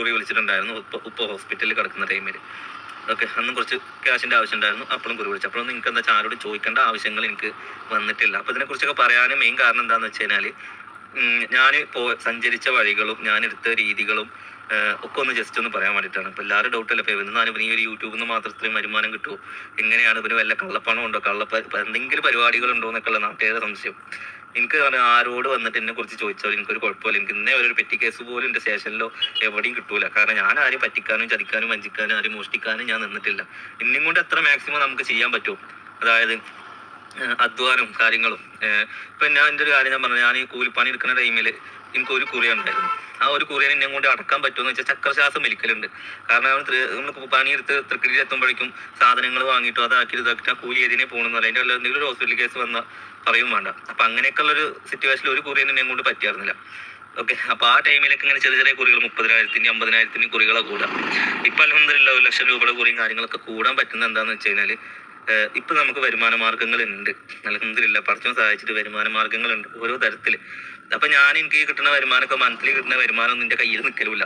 കുറി വിളിച്ചിട്ടുണ്ടായിരുന്നു. ഉപ്പ ഹോസ്പിറ്റലിൽ കിടക്കുന്ന ടൈമിൽ ഓക്കെ അന്നും കുറച്ച് ക്യാഷിന്റെ ആവശ്യം ഉണ്ടായിരുന്നു അപ്പോഴും കുറി വിളിച്ചു. അപ്പോഴും നിങ്ങൾക്ക് എന്താ ആരോട് ചോദിക്കേണ്ട ആവശ്യങ്ങൾ എനിക്ക് വന്നിട്ടില്ല. അപ്പോൾ ഇതിനെക്കുറിച്ചൊക്കെ പറയാനും മെയിൻ കാരണം എന്താണെന്ന് വെച്ച് കഴിഞ്ഞാൽ ഞാൻ പോ സഞ്ചരിച്ച വഴികളും ഞാൻ എടുത്ത രീതികളും ഒക്കെ ഒന്ന് ജസ്റ്റ് ഒന്ന് പറയാൻ വേണ്ടിയിട്ടാണ്. അപ്പോൾ എല്ലാവരും ഡൗട്ട് അല്ല? ഇപ്പോൾ ഞാൻ ഇവന് ഈ ഒരു യൂട്യൂബിൽ നിന്ന് മാത്രം ഇത്രയും വരുമാനം കിട്ടുമോ എങ്ങനെയാണ് ഇവന് വല്ല കള്ളപ്പണം ഉണ്ടോ? കള്ളപ്പ എന്തെങ്കിലും പരിപാടികളുണ്ടോ എന്നൊക്കെയുള്ള നാട്ടുകാരുടെ സംശയം. എനിക്ക് ആരോട് വന്നിട്ട് എന്നെ കുറിച്ച് ചോദിച്ചാൽ എനിക്കൊരു കുഴപ്പമില്ല. എനിക്ക് ഇന്നേ ഒരു പെറ്റി കേസ് പോലും എന്റെ സ്റ്റേഷനിലോ എവിടെയും കിട്ടൂല. കാരണം ഞാൻ ആരും പറ്റിക്കാനും ചതിക്കാനും വഞ്ചിക്കാനും ആരും മോഷ്ടിക്കാനും ഞാൻ നിന്നിട്ടില്ല. ഇന്നും കൊണ്ട് എത്ര മാക്സിമം നമുക്ക് ചെയ്യാൻ പറ്റും? അതായത് അധ്വാനം കാര്യങ്ങളും. ഇപ്പൊ ഞാൻ എന്റെ ഒരു കാര്യം ഞാൻ പറഞ്ഞു. ഞാൻ ഈ കൂലിപ്പണി എടുക്കുന്ന ടൈമിൽ എനിക്ക് ഒരു കുറിയ ഉണ്ടായിരുന്നു. ആ ഒരു കുറിയൻ എന്നെ കൊണ്ട് അടക്കാൻ പറ്റുമെന്ന് വെച്ചാൽ ചക്രശ്വാസം വലിക്കലുണ്ട്. കാരണം നമ്മൾ പണിയെടുത്ത് തൃക്കടിയിൽ എത്തുമ്പോഴേക്കും സാധനങ്ങൾ വാങ്ങിയിട്ടോ അതാക്കി ഇതാക്കി കൂലി ഏതിനെ പോകണമെന്ന് അതിന്റെ ഉള്ള എന്തെങ്കിലും ഒരു ഹോസ്പിറ്റൽ കേസ് വന്നാൽ പറയും വേണ്ട. അപ്പൊ അങ്ങനെയൊക്കെ ഉള്ള ഒരു സിറ്റുവേഷനിൽ ഒരു കുറിയൻ എന്നെ കൊണ്ട് പറ്റിയായിരുന്നില്ല. ഓക്കെ അപ്പൊ ആ ടൈമിലൊക്കെ ഇങ്ങനെ ചെറിയ ചെറിയ കുറികൾ മുപ്പതിനായിരത്തിന്റെ അമ്പതിനായിരത്തിന്റെ കുറികളെ കൂടാം ഇപ്പൊ അലഹമില്ല ഒരു ലക്ഷം രൂപയുടെ കുറിയും കാര്യങ്ങളൊക്കെ കൂടാൻ പറ്റുന്ന എന്താന്ന് വെച്ച് കഴിഞ്ഞാൽ ഏഹ് ഇപ്പൊ നമുക്ക് വരുമാന മാർഗങ്ങൾ ഉണ്ട്. അലഹമില്ല പഠിച്ചോ സഹായിച്ചിട്ട് വരുമാന മാർഗങ്ങളുണ്ട് ഓരോ തരത്തിൽ. അപ്പൊ ഞാൻ എനിക്ക് കിട്ടുന്ന വരുമാനമൊക്കെ മന്ത്ലി കിട്ടുന്ന വരുമാനം നിന്റെ കയ്യിൽ നിൽക്കലില്ല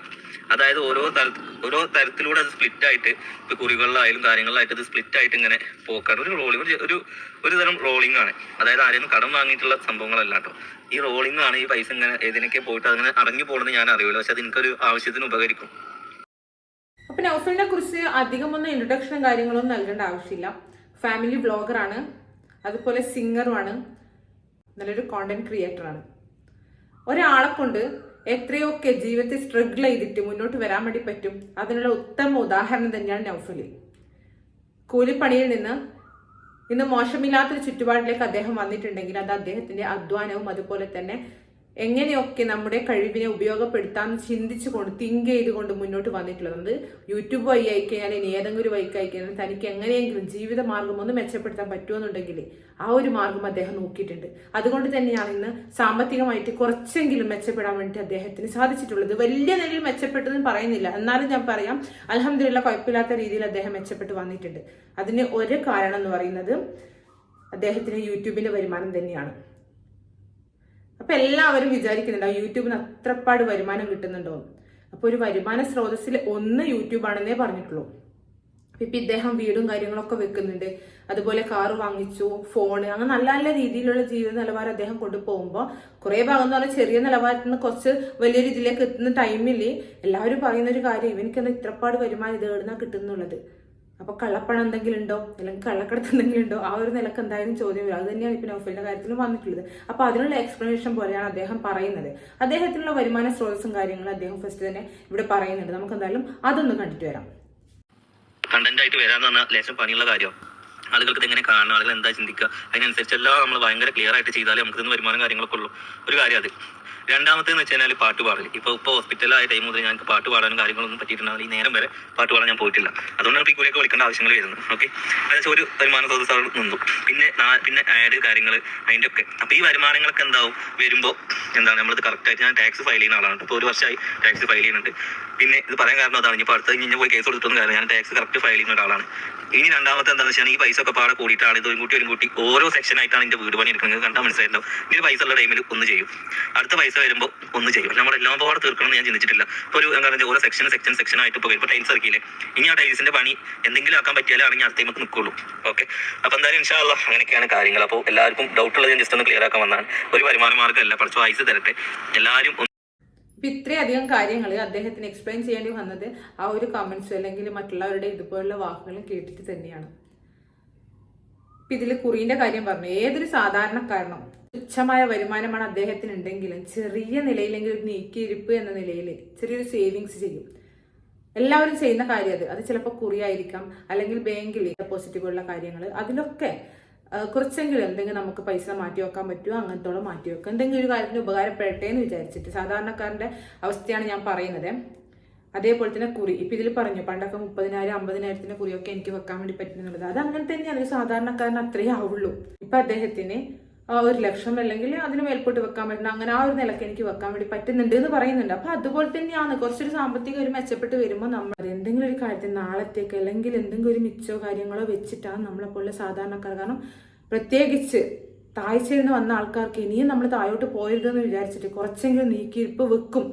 അതായത് ഓരോ തര ഓരോ തരത്തിലൂടെ അത് സ്പ്ലിറ്റ് ആയിട്ട് ഇപ്പൊ കുറികളിലായാലും കാര്യങ്ങളിലായിട്ട് അത് സ്പ്ലിറ്റ് ആയിട്ട് ഇങ്ങനെ പോക്കാണ്. ഒരു റോളിംഗ് ഒരു ഒരു തരം റോളിംഗ് ആണ്. അതായത് ആരെയും കടം വാങ്ങിയിട്ടുള്ള സംഭവങ്ങളല്ല കേട്ടോ. ഈ റോളിംഗ് ആണ് ഈ പൈസ ഇങ്ങനെ ഏതിനൊക്കെ പോയിട്ട് അതിങ്ങനെ അടങ്ങി പോകണമെന്ന് ഞാൻ അറിയില്ല പക്ഷെ അത് എനിക്കൊരു ആവശ്യത്തിന് ഉപകരിക്കും. അപ്പൊ നൗഫലിനെ കുറിച്ച് അധികമൊന്നും ഇൻട്രൊഡക്ഷനും കാര്യങ്ങളൊന്നും നൽകേണ്ട ആവശ്യമില്ല. ഫാമിലി ബ്ലോഗറാണ് അതുപോലെ സിംഗറുമാണ് നല്ലൊരു കോണ്ടന്റ് ക്രിയേറ്ററാണ് ഒരാളെ കൊണ്ട് എത്രയൊക്കെ ജീവിതത്തിൽ സ്ട്രഗിൾ ചെയ്തിട്ട് മുന്നോട്ട് വരാൻ വേണ്ടി പറ്റും? അതിനുള്ള ഉത്തമ ഉദാഹരണം തന്നെയാണ് നൗഫലി കൂലിപ്പണിയിൽ നിന്ന് ഇന്ന് മോശമില്ലാത്തൊരു ചുറ്റുപാടിലേക്ക് അദ്ദേഹം വന്നിട്ടുണ്ടെങ്കിൽ അത് അദ്ദേഹത്തിന്റെ അധ്വാനവും അതുപോലെ തന്നെ എങ്ങനെയൊക്കെ നമ്മുടെ കഴിവിനെ ഉപയോഗപ്പെടുത്താം ചിന്തിച്ചുകൊണ്ട് തിങ്ക് ചെയ്തുകൊണ്ട് മുന്നോട്ട് വന്നിട്ടുള്ളത്. യൂട്യൂബ് വഴി അയക്കാനും ഇനി ഏതെങ്കിലും ഒരു വഴിക്ക് അയക്കാനും തനിക്ക് എങ്ങനെയെങ്കിലും ജീവിത മാർഗം ഒന്ന് മെച്ചപ്പെടുത്താൻ പറ്റുമെന്നുണ്ടെങ്കിൽ ആ ഒരു മാർഗം അദ്ദേഹം നോക്കിയിട്ടുണ്ട്. അതുകൊണ്ട് തന്നെയാണ് ഇന്ന് സാമ്പത്തികമായിട്ട് കുറച്ചെങ്കിലും മെച്ചപ്പെടാൻ വേണ്ടി അദ്ദേഹത്തിന് സാധിച്ചിട്ടുള്ളത്. വലിയ നിലയിൽ മെച്ചപ്പെട്ടതെന്ന് പറയുന്നില്ല. എന്നാലും ഞാൻ പറയാം അലഹമില്ല കുഴപ്പമില്ലാത്ത രീതിയിൽ അദ്ദേഹം മെച്ചപ്പെട്ട് വന്നിട്ടുണ്ട്. അതിന് ഒരു കാരണം എന്ന് പറയുന്നത് അദ്ദേഹത്തിന് യൂട്യൂബിന്റെ വരുമാനം തന്നെയാണ്. അപ്പൊ എല്ലാവരും വിചാരിക്കുന്നുണ്ടാവും യൂട്യൂബിന് അത്രപ്പാട് വരുമാനം കിട്ടുന്നുണ്ടോ? അപ്പൊ ഒരു വരുമാന സ്രോതസ്സിൽ ഒന്ന് യൂട്യൂബാണെന്നേ പറഞ്ഞിട്ടുള്ളൂ. ഇപ്പൊ ഇദ്ദേഹം വീടും കാര്യങ്ങളൊക്കെ വെക്കുന്നുണ്ട്. അതുപോലെ കാറ് വാങ്ങിച്ചു ഫോണ് അങ്ങനെ നല്ല നല്ല രീതിയിലുള്ള ജീവിത നിലവാരം അദ്ദേഹം കൊണ്ടുപോകുമ്പോൾ കുറെ ഭാഗം എന്ന് പറഞ്ഞാൽ ചെറിയ നിലവാരത്തിൽ നിന്ന് കുറച്ച് വലിയ രീതിയിലേക്ക് എത്തുന്ന ടൈമിൽ എല്ലാവരും പറയുന്ന ഒരു കാര്യം ഇവനിക്കെന്താ ഇത്രപ്പാട് വരുമാനം ഇത് എവിടുന്നാ കിട്ടുന്നുള്ളത്? അപ്പൊ കള്ളപ്പണം എന്തെങ്കിലും ഉണ്ടോ? അല്ലെങ്കിൽ കള്ളക്കടത്ത് എന്തെങ്കിലും ഉണ്ടോ? ആ ഒരു നിലയ്ക്ക് എന്തായാലും ചോദ്യം വരും. അത് തന്നെയാണ് ഇപ്പൊ നൗഫലിന്റെ കാര്യത്തിലും വന്നിട്ടുള്ളത്. അപ്പൊ അതിനുള്ള എക്സ്പ്ലനേഷൻ പോലെയാണ് അദ്ദേഹം പറയുന്നത്. അദ്ദേഹത്തിനുള്ള വരുമാന സ്രോതസ്സും കാര്യങ്ങളും അദ്ദേഹം ഫസ്റ്റ് തന്നെ ഇവിടെ പറയുന്നുണ്ട്. നമുക്ക് എന്തായാലും അതൊന്ന് കണ്ടിട്ട് വരാം. കണ്ടന്റ് ആയിട്ട് വരാന്ന് ലേശം പണിയുള്ള കാര്യം? ആളുകൾക്ക് ഇത് എങ്ങനെ കാണണം? ആളുകൾ എന്താ ചിന്തിക്കുക? അതിനനുസരിച്ചെല്ലാം നമ്മൾ ഭയങ്കര ക്ലിയർ ആയിട്ട് ചെയ്താലേ നമുക്ക് ഇതിന് വരുമാനം കാര്യങ്ങളൊക്കെ ഉള്ളൂ. ഒരു കാര്യം അത്. രണ്ടാമത്തേന്ന് വെച്ച് കഴിഞ്ഞാൽ പാട്ട് പാടൽ ഇപ്പൊ ഇപ്പോൾ ഹോസ്പിറ്റലായ ടൈം മുതൽ ഞങ്ങൾക്ക് പാട്ട് പാടാനും കാര്യങ്ങളൊന്നും പറ്റിയിട്ടുണ്ടാവില്ല. ഈ നേരം വരെ പാട്ട് പാടാൻ ഞാൻ പോയിട്ടില്ല. അതുകൊണ്ടാണ് ഇപ്പൊ ഈ കുറിയൊക്കെ വിളിക്കേണ്ട ആവശ്യങ്ങൾ വരുന്നത്. ഓക്കെ അതായത് ഒരു വരുമാന സ്രോതസ് അവിടെ നിന്നു. പിന്നെ പിന്നെ ആഡ് കാര്യങ്ങൾ അതിന്റെ ഒക്കെ അപ്പോൾ ഈ വരുമാനങ്ങളൊക്കെ എന്താവും? വരുമ്പോൾ എന്താണ്? നമ്മളിത് കറക്റ്റായിട്ട് ഞാൻ ടാക്സ് ഫയൽ ചെയ്യുന്ന ആളാണ്. ഇപ്പൊ ഒരു വർഷമായി ടാക്സ് ഫയൽ ചെയ്യുന്നുണ്ട്. പിന്നെ ഇത് പറയാൻ കാരണം അതാണ്. ഇപ്പോൾ അടുത്ത കഴിഞ്ഞ് പോയി കേസ് കൊടുത്തിട്ടൊന്നും കാരണം ഞാൻ ടാക്സ് കറക്റ്റ് ഫയൽ ചെയ്യുന്ന ഒരാളാണ്. ഇനി രണ്ടാമത്തെ എന്താണെന്ന് വെച്ചാൽ ഈ പൈസ ഒക്കെ പാടെ കൂടിയിട്ടാണ് ഇത് ഒരു കൂട്ടി ഒരു കൂട്ടി ഓരോ സെക്ഷൻ ആയിട്ടാണ് ഇതിന്റെ വീട് പണി എടുക്കുന്നത്. കണ്ടാൽ മനസ്സിലായിട്ടുണ്ടാവും ഇനി പൈസ ഉള്ള ടൈമിൽ ഒന്ന് ചെയ്യും. അടുത്ത പൈസ വരുമ്പോൾ ഒന്ന് ചെയ്യും. നമ്മുടെ എല്ലാം പാടെ തീർക്കണം ഞാൻ ചിന്തിച്ചിട്ടില്ല. ഒരു എന്താ പറയുക ഓരോ സെക്ഷൻ സെക്ഷൻ സെക്ഷൻ ആയിട്ട് ഇപ്പോൾ ഇപ്പോൾ ടൈൽസ് ഇറക്കിയില്ലേ? ഇനി ആ ടൈൽസിന്റെ പണി എന്തെങ്കിലും ആക്കാൻ പറ്റിയാലാണെങ്കിൽ അടുത്ത ടൈമൊക്കെ നിൽക്കുള്ളൂ ഓക്കെ അപ്പോൾ എന്തായാലും ഇൻഷാല്ല അങ്ങനെയൊക്കെയാണ് കാര്യങ്ങൾ. അപ്പോൾ എല്ലാവർക്കും ഡൗട്ട് ഉള്ളത് ഞാൻ ജസ്റ്റ് ഒന്ന് ക്ലിയർ ആക്കാൻ വന്നതാണ്. ഒരു വരുമാന മാർഗമല്ല. പഠിച്ച വായിച്ച് തരട്ടെ. എല്ലാവരും ഇപ്പൊ ഇത്രയധികം കാര്യങ്ങൾ അദ്ദേഹത്തിന് എക്സ്പ്ലെയിൻ ചെയ്യേണ്ടി വന്നത് ആ ഒരു കമന്റ്സ് അല്ലെങ്കിൽ മറ്റുള്ളവരുടെ ഇതുപോലുള്ള വാക്കുകളും കേട്ടിട്ട് തന്നെയാണ്. ഇപ്പം ഇതിൽ കുറിന്റെ കാര്യം പറഞ്ഞു. ഏതൊരു സാധാരണക്കാരനും തുച്ഛമായ വരുമാനമാണ് അദ്ദേഹത്തിന് ഉണ്ടെങ്കിലും ചെറിയ നിലയിലെങ്കിലും നീക്കിയിരിപ്പ് എന്ന നിലയിൽ ചെറിയൊരു സേവിങ്സ് ചെയ്യും. എല്ലാവരും ചെയ്യുന്ന കാര്യം അത്. അത് ചിലപ്പോൾ കുറിയായിരിക്കാം അല്ലെങ്കിൽ ബാങ്കിൽ ഡെപ്പോസിറ്റ് പോലുള്ള കാര്യങ്ങൾ അതിലൊക്കെ കുറച്ചെങ്കിലും എന്തെങ്കിലും നമുക്ക് പൈസ മാറ്റി വെക്കാൻ പറ്റുമോ അങ്ങനത്തോളം മാറ്റി വെക്കുക എന്തെങ്കിലും ഒരു കാര്യത്തിന് ഉപകാരപ്പെടട്ടെ എന്ന് വിചാരിച്ചിട്ട് സാധാരണക്കാരന്റെ അവസ്ഥയാണ് ഞാൻ പറയുന്നത്. അതേപോലെ തന്നെ കുറി. ഇപ്പൊ ഇതിൽ പറഞ്ഞു പണ്ടൊക്കെ മുപ്പതിനായിരം അമ്പതിനായിരത്തിന്റെ കുറിയൊക്കെ എനിക്ക് വെക്കാൻ വേണ്ടി പറ്റുന്നുള്ളത്. അത് അങ്ങനെ തന്നെയാണ്. ഒരു സാധാരണക്കാരന് അത്രയേ ആവുള്ളൂ. ഇപ്പൊ അദ്ദേഹത്തിന് ഒരു ലക്ഷം അല്ലെങ്കിൽ അതിന് മേൽപ്പോട്ട് വെക്കാൻ പറ്റുന്ന അങ്ങനെ ആ ഒരു നിലയ്ക്ക് എനിക്ക് വെക്കാൻ വേണ്ടി പറ്റുന്നുണ്ട് എന്ന് പറയുന്നുണ്ട്. അപ്പൊ അതുപോലെ തന്നെയാണ് കുറച്ചൊരു സാമ്പത്തിക ഒരു മെച്ചപ്പെട്ട് വരുമ്പോൾ നമ്മൾ എന്തെങ്കിലും ഒരു കാര്യത്തിൽ നാളത്തേക്ക് അല്ലെങ്കിൽ എന്തെങ്കിലും ഒരു മിച്ചോ കാര്യങ്ങളോ വെച്ചിട്ടാണ് നമ്മളെ പോലുള്ള സാധാരണക്കാർ. കാരണം പ്രത്യേകിച്ച് താഴ്ചയിൽ വന്ന ആൾക്കാർക്ക് ഇനിയും നമ്മൾ താഴോട്ട് പോയരുതെന്ന് വിചാരിച്ചിട്ട് കുറച്ചെങ്കിലും നീക്കിയിരിപ്പ് വെക്കും.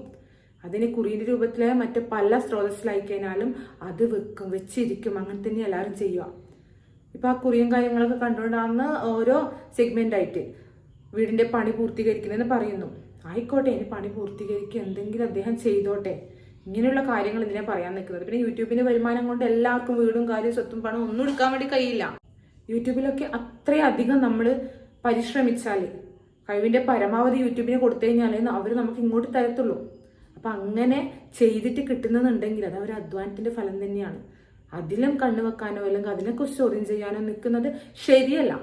അതിന് കുറിയുടെ രൂപത്തിലായ മറ്റ് പല സ്രോതസ്സിലായി കഴിഞ്ഞാലും അത് വെക്കും വെച്ചിരിക്കും. അങ്ങനെ തന്നെ എല്ലാവരും ചെയ്യുക. ഇപ്പൊ ആ കുറിയും കാര്യങ്ങളൊക്കെ കണ്ടുകൊണ്ടാണ് ഓരോ സെഗ്മെന്റ് ആയിട്ട് വീടിന്റെ പണി പൂർത്തീകരിക്കുന്നതെന്ന് പറയുന്നു. ആയിക്കോട്ടെ ഇനി പണി പൂർത്തീകരിക്കുക. എന്തെങ്കിലും അദ്ദേഹം ചെയ്തോട്ടെ. ഇങ്ങനെയുള്ള കാര്യങ്ങൾ ഇതിനെ പറയാൻ നിൽക്കുന്നത് പിന്നെ യൂട്യൂബിന്റെ വരുമാനം കൊണ്ട് എല്ലാവർക്കും വീടും കാര്യവും സ്വത്തും പണം ഒന്നും എടുക്കാൻ വേണ്ടി കഴിയില്ല. യൂട്യൂബിലൊക്കെ അത്രയധികം നമ്മൾ പരിശ്രമിച്ചാൽ കഴിവിന്റെ പരമാവധി യൂട്യൂബിന് കൊടുത്തു കഴിഞ്ഞാൽ അവർ നമുക്ക് ഇങ്ങോട്ട് തരത്തുള്ളൂ. അപ്പൊ അങ്ങനെ ചെയ്തിട്ട് കിട്ടുന്നുണ്ടെങ്കിൽ അത് അവർ അധ്വാനത്തിന്റെ ഫലം തന്നെയാണ്. അതിലും കണ്ണു വെക്കാനോ അല്ലെങ്കിൽ അതിനെക്കുറിച്ച് ചോദ്യം ചെയ്യാനോ നിൽക്കുന്നത് ശരിയല്ല.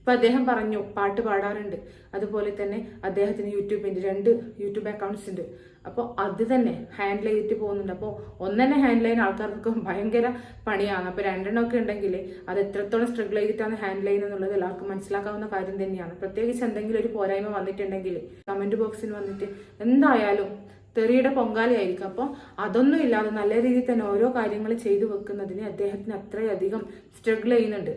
ഇപ്പൊ അദ്ദേഹം പറഞ്ഞു പാട്ട് പാടാറുണ്ട്. അതുപോലെ തന്നെ അദ്ദേഹത്തിന് യൂട്യൂബിന്റെ രണ്ട് യൂട്യൂബ് അക്കൗണ്ട്സ് ഉണ്ട്. അപ്പോൾ അത് തന്നെ ഹാൻഡിൽ ചെയ്തിട്ട് പോകുന്നുണ്ട്. അപ്പോൾ ഒന്നെന്നെ ഹാൻഡിൽ ചെയ്യുന്ന ആൾക്കാർക്ക് ഭയങ്കര പണിയാണ്. അപ്പോൾ രണ്ടെണ്ണം ഒക്കെ ഉണ്ടെങ്കിൽ അത് എത്രത്തോളം സ്ട്രഗിൾ ചെയ്തിട്ടാണ് ഹാൻഡിൽ ചെയ്യുന്നത് എന്നുള്ളത് എല്ലാവർക്കും മനസ്സിലാക്കാവുന്ന കാര്യം തന്നെയാണ്. പ്രത്യേകിച്ച് എന്തെങ്കിലും ഒരു പോരായ്മ വന്നിട്ടുണ്ടെങ്കിൽ കമന്റ് ബോക്സിൽ വന്നിട്ട് എന്തായാലും തെറിയുടെ പൊങ്കാലയായിരിക്കും. അപ്പം അതൊന്നും ഇല്ലാതെ നല്ല രീതിയിൽ തന്നെ ഓരോ കാര്യങ്ങൾ ചെയ്തു വെക്കുന്നതിന് അദ്ദേഹത്തിന് അത്രയധികം സ്ട്രഗിൾ ചെയ്യുന്നുണ്ട്.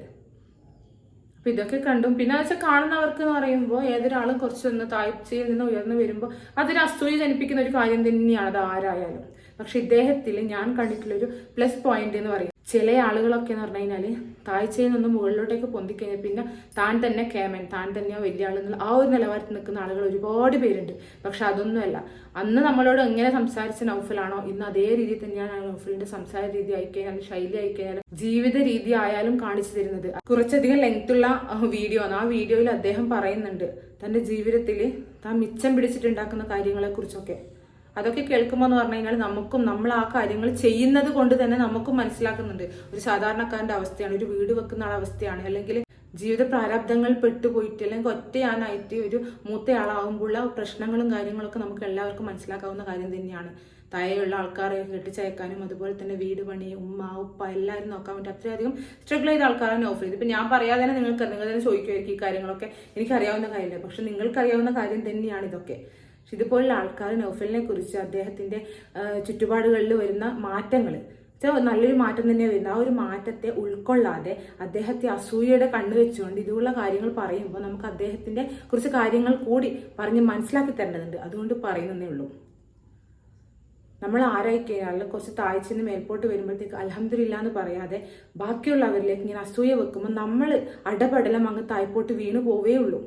അപ്പൊ ഇതൊക്കെ കണ്ടും പിന്നെ വെച്ചാൽ കാണുന്നവർക്ക് എന്ന് പറയുമ്പോൾ ഏതൊരാളും കുറച്ചൊന്ന് താഴ്ചയിൽ നിന്ന് ഉയർന്നു വരുമ്പോൾ അതൊരു അസൂയ ജനിപ്പിക്കുന്ന ഒരു കാര്യം തന്നെയാണ് അത് ആരായാലും. പക്ഷെ ഇദ്ദേഹത്തിൽ ഞാൻ കണ്ടിട്ടുള്ളൊരു പ്ലസ് പോയിന്റ് എന്ന് പറയും ചില ആളുകളൊക്കെ എന്ന് പറഞ്ഞു കഴിഞ്ഞാൽ താഴ്ചയിൽ നിന്ന് മുകളിലോട്ടേക്ക് പൊന്തിക്കഴിഞ്ഞാൽ പിന്നെ താൻ തന്നെ കേമൻ താൻ തന്നെയോ വലിയ ആൾ എന്നുള്ള ആ ഒരു നിലവാരത്തിൽ നിൽക്കുന്ന ആളുകൾ ഒരുപാട് പേരുണ്ട്. പക്ഷെ അതൊന്നുമല്ല. അന്ന് നമ്മളോട് എങ്ങനെ സംസാരിച്ച നൗഫലാണോ ഇന്ന് അതേ രീതിയിൽ തന്നെയാണ് നൗഫലിന്റെ സംസാര രീതി ആയിക്കഴിഞ്ഞാലും ശൈലി ആയിക്കഴിഞ്ഞാലും ജീവിത രീതി ആയാലും കാണിച്ചു തരുന്നത്. കുറച്ചധികം ലെങ്ത് ഉള്ള വീഡിയോ ആണ്. ആ വീഡിയോയിൽ അദ്ദേഹം പറയുന്നുണ്ട് തന്റെ ജീവിതത്തിൽ താൻ മിച്ചം പിടിച്ചിട്ടുണ്ടാക്കുന്ന കാര്യങ്ങളെ കുറിച്ചൊക്കെ അതൊക്കെ കേൾക്കുമ്പോൾ എന്ന് പറഞ്ഞു കഴിഞ്ഞാൽ നമുക്കും നമ്മൾ ആ കാര്യങ്ങൾ ചെയ്യുന്നത് കൊണ്ട് തന്നെ നമുക്കും മനസ്സിലാക്കുന്നുണ്ട്. ഒരു സാധാരണക്കാരന്റെ അവസ്ഥയാണ് ഒരു വീട് വെക്കുന്ന അവസ്ഥയാണ്. അല്ലെങ്കിൽ ജീവിത പ്രാരാബ്ദങ്ങൾ പെട്ടുപോയിട്ട് അല്ലെങ്കിൽ ഒറ്റയാനായിട്ട് ഒരു മൂത്തയാളാകുമ്പോഴുള്ള പ്രശ്നങ്ങളും കാര്യങ്ങളൊക്കെ നമുക്ക് എല്ലാവർക്കും മനസ്സിലാക്കാവുന്ന കാര്യം തന്നെയാണ്. താഴെയുള്ള ആൾക്കാരെ കെട്ടിച്ചയക്കാനും അതുപോലെ തന്നെ വീട് പണി ഉമ്മ ഉപ്പ എല്ലാവരും നോക്കാൻ വേണ്ടി അത്രയധികം സ്ട്രഗിൾ ചെയ്ത ആൾക്കാരാണ് ഓഫർ ചെയ്ത് ഇപ്പം ഞാൻ പറയാതെ തന്നെ നിങ്ങൾക്ക് നിങ്ങൾ തന്നെ ചോദിക്കുമായിരിക്കും ഈ കാര്യങ്ങളൊക്കെ. എനിക്കറിയാവുന്ന കാര്യമില്ല. പക്ഷെ നിങ്ങൾക്കറിയാവുന്ന കാര്യം തന്നെയാണ് ഇതൊക്കെ. പക്ഷെ ഇതുപോലുള്ള ആൾക്കാർ നൗഫലിനെ കുറിച്ച് അദ്ദേഹത്തിന്റെ ചുറ്റുപാടുകളിൽ വരുന്ന മാറ്റങ്ങൾ നല്ലൊരു മാറ്റം തന്നെ വരുന്നത്. ആ ഒരു മാറ്റത്തെ ഉൾക്കൊള്ളാതെ അദ്ദേഹത്തെ അസൂയയുടെ കണ്ണ് വെച്ചുകൊണ്ട് ഇതുള്ള കാര്യങ്ങൾ പറയുമ്പോൾ നമുക്ക് അദ്ദേഹത്തിന്റെ കുറച്ച് കാര്യങ്ങൾ കൂടി പറഞ്ഞ് മനസ്സിലാക്കി തരേണ്ടതുണ്ട്. അതുകൊണ്ട് പറയുന്നതേ ഉള്ളൂ. നമ്മൾ ആരായി കഴിഞ്ഞാൽ കുറച്ച് താഴ്ച നിന്ന് മേൽപോട്ട് വരുമ്പോഴത്തേക്ക് അലഹമില്ല എന്ന് പറയാതെ ബാക്കിയുള്ളവരിലേക്ക് ഇങ്ങനെ അസൂയ വെക്കുമ്പോൾ നമ്മൾ അടപടലം അങ്ങ് തായ്പോട്ട് വീണു പോവേ ഉള്ളൂ.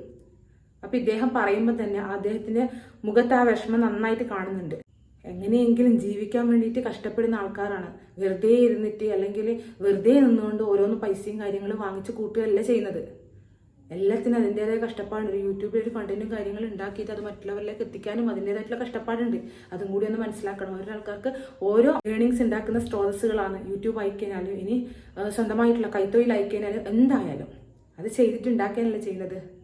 അപ്പൊ ഇദ്ദേഹം പറയുമ്പോൾ തന്നെ അദ്ദേഹത്തിന്റെ മുഖത്ത് ആ വിഷമം നന്നായിട്ട് കാണുന്നുണ്ട്. എങ്ങനെയെങ്കിലും ജീവിക്കാൻ വേണ്ടിയിട്ട് കഷ്ടപ്പെടുന്ന ആൾക്കാരാണ്. വെറുതെ ഇരുന്നിട്ട് അല്ലെങ്കിൽ വെറുതെ നിന്നുകൊണ്ട് ഓരോന്ന് പൈസയും കാര്യങ്ങളും വാങ്ങിച്ച് കൂട്ടുകയല്ല ചെയ്യുന്നത്. എല്ലാത്തിനും അതിന്റെതായ കഷ്ടപ്പാടുണ്ട്. യൂട്യൂബിൽ ഒരു കണ്ടന്റും കാര്യങ്ങളും ഉണ്ടാക്കിയിട്ട് അത് മറ്റുള്ളവരിലേക്ക് എത്തിക്കാനും അതിന്റെതായിട്ടുള്ള കഷ്ടപ്പാടുണ്ട്. അതും കൂടി ഒന്ന് മനസ്സിലാക്കണം. ഓരോ ആൾക്കാർക്ക് ഓരോ ഏണിങ്സ് ഉണ്ടാക്കുന്ന സ്രോതസ്സുകളാണ്. യൂട്യൂബ് അയക്കാനും ഇനി സ്വന്തമായിട്ടുള്ള കൈത്തൊഴിൽ അയക്കാനും എന്തായാലും അത് ചെയ്തിട്ട് ഉണ്ടാക്കാനല്ല ചെയ്യുന്നത്.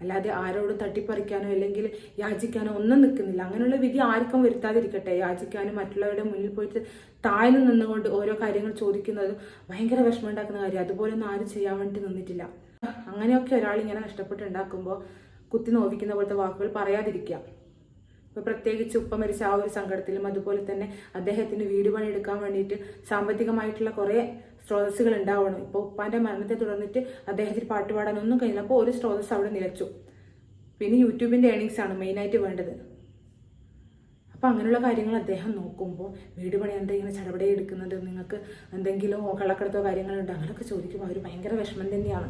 അല്ലാതെ ആരോടും തട്ടിപ്പറിക്കാനോ അല്ലെങ്കിൽ യാചിക്കാനോ ഒന്നും നിൽക്കുന്നില്ല. അങ്ങനെയുള്ള വിധി ആർക്കും വരുത്താതിരിക്കട്ടെ. യാചിക്കാനും മറ്റുള്ളവരുടെ മുന്നിൽ പോയിട്ട് താഴ്ന്നു നിന്നുകൊണ്ട് ഓരോ കാര്യങ്ങൾ ചോദിക്കുന്നത് ഭയങ്കര വിഷമം ഉണ്ടാക്കുന്ന കാര്യം. അതുപോലൊന്നും ആരും ചെയ്യാൻ വേണ്ടി നിന്നിട്ടില്ല. അങ്ങനെയൊക്കെ ഒരാൾ ഇങ്ങനെ നഷ്ടപ്പെട്ടുണ്ടാക്കുമ്പോൾ കുത്തി നോവിക്കുന്ന പോലത്തെ വാക്കുകൾ പറയാതിരിക്കുക. ഇപ്പൊ പ്രത്യേകിച്ച് ഉപ്പ മരിച്ച ആ ഒരു സങ്കടത്തിലും അതുപോലെ തന്നെ അദ്ദേഹത്തിന് വീട് പണിയെടുക്കാൻ വേണ്ടിയിട്ട് സാമ്പത്തികമായിട്ടുള്ള കുറേ സ്രോതസ്സുകൾ ഉണ്ടാവണം. ഇപ്പോൾ ഉപ്പാന്റെ മരണത്തെ തുടർന്നിട്ട് അദ്ദേഹത്തിന് പാട്ട് പാടാനൊന്നും അപ്പോൾ ഒരു സ്രോതസ് അവിടെ നിലച്ചു. പിന്നെ യൂട്യൂബിന്റെ ഏണിങ്സ് ആണ് മെയിനായിട്ട് വേണ്ടത്. അപ്പൊ അങ്ങനെയുള്ള കാര്യങ്ങൾ അദ്ദേഹം നോക്കുമ്പോൾ വീട് പണി എന്താ ഇങ്ങനെ ചടപടി എടുക്കുന്നത്? നിങ്ങൾക്ക് എന്തെങ്കിലും കള്ളക്കടത്തോ കാര്യങ്ങളുണ്ടോ അങ്ങനെയൊക്കെ ചോദിക്കുമ്പോൾ അവർ ഭയങ്കര വിഷമം തന്നെയാണ്.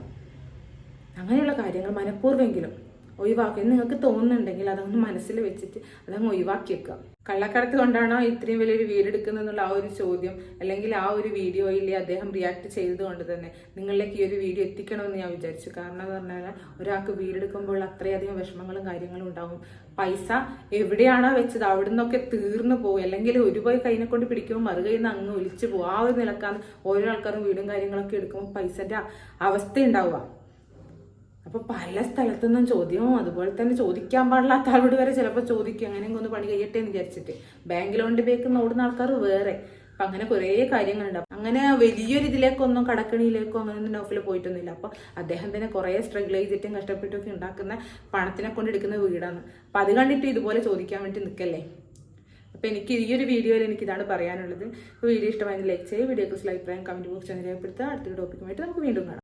അങ്ങനെയുള്ള കാര്യങ്ങൾ മനഃപൂർവമെങ്കിലും ഒഴിവാക്കി. എന്ന് നിങ്ങൾക്ക് തോന്നുന്നുണ്ടെങ്കിൽ അതൊന്ന് മനസ്സിൽ വെച്ചിട്ട് അതങ്ങ് ഒഴിവാക്കി വെക്കുക. കള്ളക്കടത്ത് കൊണ്ടാണോ ഇത്രയും വലിയൊരു വീടെടുക്കുന്നത് എന്നുള്ള ആ ഒരു ചോദ്യം അല്ലെങ്കിൽ ആ ഒരു വീഡിയോയിൽ അദ്ദേഹം റിയാക്ട് ചെയ്തത് കൊണ്ട് തന്നെ നിങ്ങളിലേക്ക് ഈ ഒരു വീഡിയോ എത്തിക്കണമെന്ന് ഞാൻ വിചാരിച്ചു. കാരണം എന്ന് പറഞ്ഞാൽ ഒരാൾക്ക് വീടെടുക്കുമ്പോൾ അത്രയധികം വിഷമങ്ങളും കാര്യങ്ങളും ഉണ്ടാവും. പൈസ എവിടെയാണോ വെച്ചത് അവിടെ നിന്നൊക്കെ തീർന്നു പോകും അല്ലെങ്കിൽ ഒരു പോയി കൈനെ കൊണ്ട് പിടിക്കുമ്പോൾ മറുകയിൽ നിന്ന് അങ്ങ് ഒലിച്ചു പോകും. ആ ഒരു നിലക്കാണ് ഓരോ ആൾക്കാരും വീടും കാര്യങ്ങളൊക്കെ എടുക്കുമ്പോൾ പൈസന്റെ അവസ്ഥ ഉണ്ടാവുക. അപ്പൊ പല സ്ഥലത്തുനിന്നും ചോദ്യവും അതുപോലെ തന്നെ ചോദിക്കാൻ പാടില്ലാത്ത ആളോട് വരെ ചിലപ്പോൾ ചോദിക്കും അങ്ങനെയെങ്കിലും ഒന്ന് പണി കഴിയട്ടെ എന്ന് വിചാരിച്ചിട്ട്. ബാങ്ക് ലോണിന്റെ ബേക്ക് ഓടുന്ന ആൾക്കാർ വേറെ. അപ്പൊ അങ്ങനെ കുറേ കാര്യങ്ങളുണ്ട്. അങ്ങനെ വലിയൊരു ഇതിലേക്കൊന്നും കടക്കണിയിലേക്കോ അങ്ങനെ നോഫിൽ പോയിട്ടൊന്നുമില്ല. അപ്പൊ അദ്ദേഹം തന്നെ കുറേ സ്ട്രഗിൾ ചെയ്തിട്ടും കഷ്ടപ്പെട്ടും ഉണ്ടാക്കുന്ന പണത്തിനെ കൊണ്ട് എടുക്കുന്ന വീടാണ്. അപ്പൊ അത് കണ്ടിട്ട് ഇതുപോലെ ചോദിക്കാൻ വേണ്ടി നിൽക്കല്ലേ? അപ്പൊ എനിക്ക് ഈ ഒരു വീഡിയോയിൽ എനിക്ക് ഇതാണ് പറയാനുള്ളത്. അപ്പോൾ വീഡിയോ ഇഷ്ടമായി ലൈക്ക് ചെയ്യുക വീഡിയോ കുറിച്ച് അഭിപ്രായം കമന്റ് ബോക്സിൽ രേഖപ്പെടുത്തുക അടുത്തൊരു ടോപ്പിക്കുമായിട്ട് നമുക്ക് വീണ്ടും കാണാം.